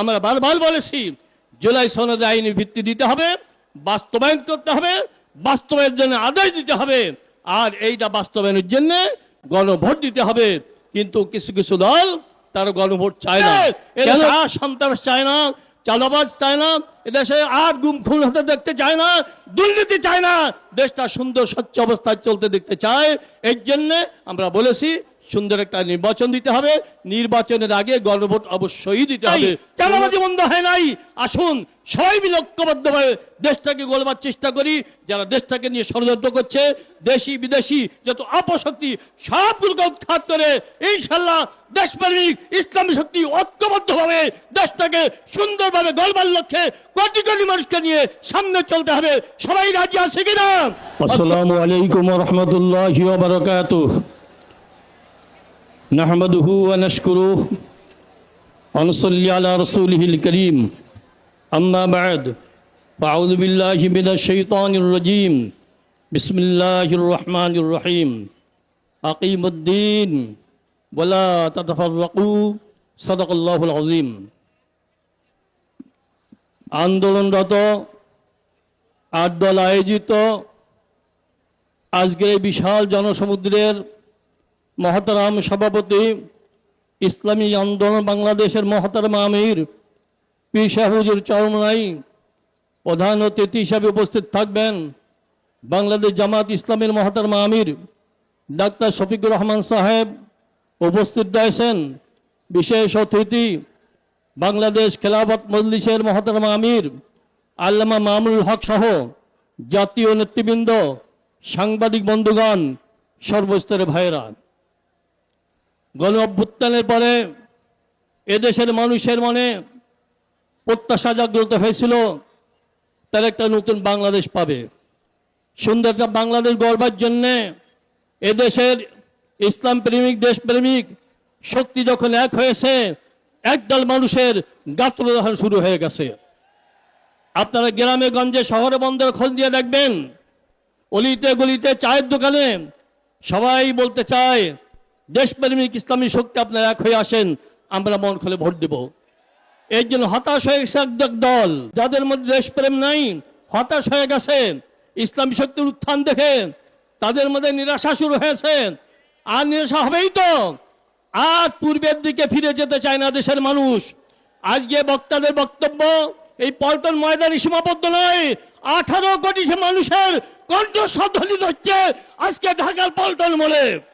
আমরা বারবার বলেছি জুলাই সনদে আইনি ভিত্তি দিতে হবে বাস্তবায়ন করতে হবে বাস্তবায়নের জন্য আদেশ দিতে হবে আর এইটা বাস্তবায়নের জন্য গণভোট দিতে হবে। কিন্তু কিছু কিছু দল তারা গণভোট চায় না। এদেশে আর সন্ত্রাস চায় না চালাবাজ চায় না এদেশে আর গুম খুন হতে দেখতে চায় না দুর্নীতি চায় না। দেশটা সুন্দর স্বচ্ছ অবস্থায় চলতে দেখতে চায়। এর জন্যে আমরা বলেছি সুন্দর একটা নির্বাচন দিতে হবে। নির্বাচনের আগে গণভোট অবশ্যই দিতে হবে। চালাবাজি বন্ধ হয় নাই। আসুন সবাই মিলে ঐক্যবদ্ধভাবে দেশটাকে গোলবার চেষ্টা করি। যারা দেশটাকে নিয়ে ষড়যন্ত্র করছে দেশি বিদেশি যত অপশক্তি সবগুলোকে উৎখাত করে ইনশাল্লাহ দেশপ্রেমিক ইসলামী শক্তি ঐক্যবদ্ধভাবে দেশটাকে সুন্দরভাবে গড়বার লক্ষ্যে কোটি কোটি মানুষকে নিয়ে সামনে চলতে হবে। সবাই রাজি আছে কিনা? আসসালামু আলাইকুম রহমতুল্লাহ বারকাত نحمده ونشكره ونصلي على رسوله الكريم أما بعد فأعوذ بالله من الشيطان الرجيم بسم الله الرحمن الرحيم أقيموا الدين ولا تتفرقوا صدق الله العظيم আন্দোলনরত আট দল আয়োজিত আজকে এই বিশাল জনসমুদ্রের মহতারাম সভাপতি ইসলামী আন্দোলন বাংলাদেশের মহতারাম আমির, পীর শাহুজুর চরমনাই, প্রধান অতিথি হিসাবে উপস্থিত থাকবেন বাংলাদেশ জামাত ইসলামের মহতারাম আমির, ডাক্তার শফিকুর রহমান সাহেব উপস্থিত রয়েছেন। বিশেষ অতিথি বাংলাদেশ খেলাফত মজলিসের মহতারাম আমির, আল্লামা মামুল হক সহ জাতীয় নেতৃবৃন্দ, সাংবাদিক বন্ধুগণ, সর্বস্তরের ভাইয়েরা। গণ অভ্যুত্থানের পরে এদেশের মানুষের মনে প্রত্যাশা জাগ্রত হয়েছিল, তার একটা নতুন বাংলাদেশ পাবে। সুন্দর একটা বাংলাদেশ গড়বার জন্যে এদেশের ইসলাম প্রেমিক দেশপ্রেমিক শক্তি যখন এক হয়েছে, একদল মানুষের গাত্রদাহন শুরু হয়ে গেছে। আপনারা গ্রামে, গঞ্জে, শহরে, বন্দর খোঁজ দিয়ে দেখবেন, অলিতে, গলিতে, চায়ের দোকানে সবাই বলতে চায় দেশপ্রেমিক ইসলামী শক্তি আপনারা এক হয়ে আসেন, আমরা মন খুলে ভোট দেব। এর জন্য হতাশ হয়ে গেছে এক দল। যাদের মধ্যে দেশপ্রেম নাই, হতাশ হয়ে গেছে। ইসলামী শক্তির উত্থান দেখে তাদের মধ্যে নিরাশা শুরু হয়েছে। আর নিরাশা হবেই তো। আর পূর্বের দিকে ফিরে যেতে চায় না দেশের মানুষ। আজকে বক্তাদের বক্তব্য, এই পল্টন ময়দানে সীমাবদ্ধ নয়। আঠারো কোটি মানুষের কণ্ঠ ধ্বনিত হচ্ছে আজকে ঢাকার পল্টন বলে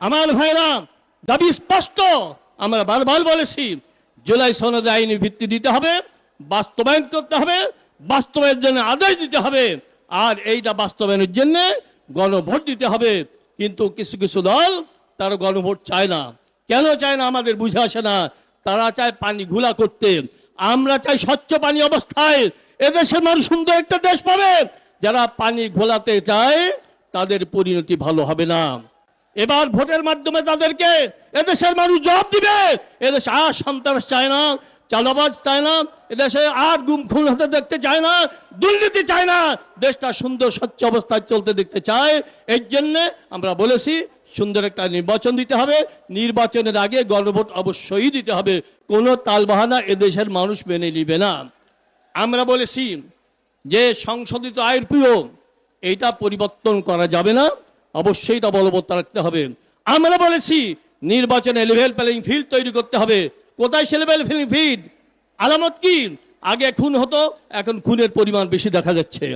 আমার ভাইরা, দাবি স্পষ্ট। আমরা বারবার বলেছি, জুলাই সনদে আইনি ভিত্তি দিতে হবে, বাস্তবায়ন করতে হবে, বাস্তবায়নের জন্য আদেশ দিতে হবে। আর এইটা বাস্তবায়নের জন্য গণভোট দিতে হবে। কিন্তু কিছু কিছু দল তারা গণভোট চায় না। কেন চায় না আমাদের বুঝে আসে না। তারা চায় পানি ঘোলা করতে। আমরা চাই স্বচ্ছ পানি অবস্থায়। এদেশের মানুষ সুন্দর একটা দেশ পাবে। যারা পানি ঘোলাতে চায়, তাদের পরিণতি ভালো হবে না। এবার ভোটের মাধ্যমে তাদেরকে এদেশের মানুষ জবাব দিবে। এদেশ আর সন্ত্রাস চায় না চালাবাজ চায় না, এদেশে আর গুম খুন হতে দেখতে চায় না, দুর্নীতি চায় না। দেশটা সুন্দর, স্বচ্ছ অবস্থায় চলতে দেখতে চায়। এর জন্যে আমরা বলেছি, সুন্দর একটা নির্বাচন দিতে হবে। নির্বাচনের আগে গণভোট অবশ্যই দিতে হবে। কোনো তালবাহানা এদেশের মানুষ মেনে নিবে না। আমরা বলেছি যে সংশোধিত আয়ের প্রিয় এইটা পরিবর্তন করা যাবে না। অবশ্যই তা বলবৎ রাখতে হবে। আমরা বলেছি, নির্বাচনে লেভেল প্লেইং ফিল্ড তৈরি করতে হবে। কোথায় সে লেভেল প্লেইং ফিল্ড আলামত কি? আগে খুন হতো, এখন খুনের পরিমাণ বেশি দেখা যাচ্ছে।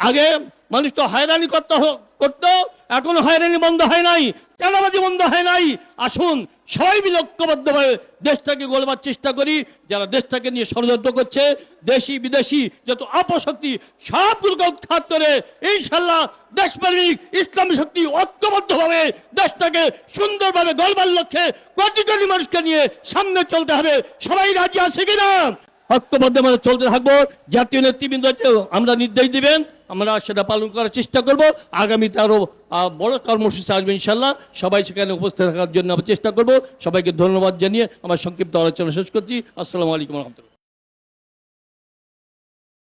আগে মানুষ তো হয়রানি করতে, করতো, এখনও হয়রানি বন্ধ হয় নাই চালাবাজি বন্ধ হয় নাই। আসুন, সবাই মিলে ঐক্যবদ্ধভাবে দেশটাকে গোলবার চেষ্টা করি, যারা দেশটাকে নিয়ে ষড়যন্ত্র করছে, দেশি, বিদেশি যত অপশক্তি সবগুলোকে উৎখাত করে ইনশাল্লাহ দেশপ্রেমিক ইসলামী শক্তি ঐক্যবদ্ধভাবে দেশটাকে সুন্দরভাবে গড়বার লক্ষ্যে কোটি কোটি মানুষকে নিয়ে সামনে চলতে হবে। সবাই রাজি আছে কিনা? ঐক্যবদ্ধ মানে চলতে থাকব। জাতীয় নেতৃবৃন্দ আমরা নির্দেশ দিবেন, আমরা সেটা পালন করার চেষ্টা করব। আগামীতে আরও বড় কর্মসূচি আসবে ইনশাল্লাহ। সবাই সেখানে উপস্থিত থাকার জন্য আমরা চেষ্টা করব। সবাইকে ধন্যবাদ জানিয়ে আমার সংক্ষিপ্ত আলোচনা শেষ করছি। আসসালামু আলাইকুম রহমতুল্লাহ।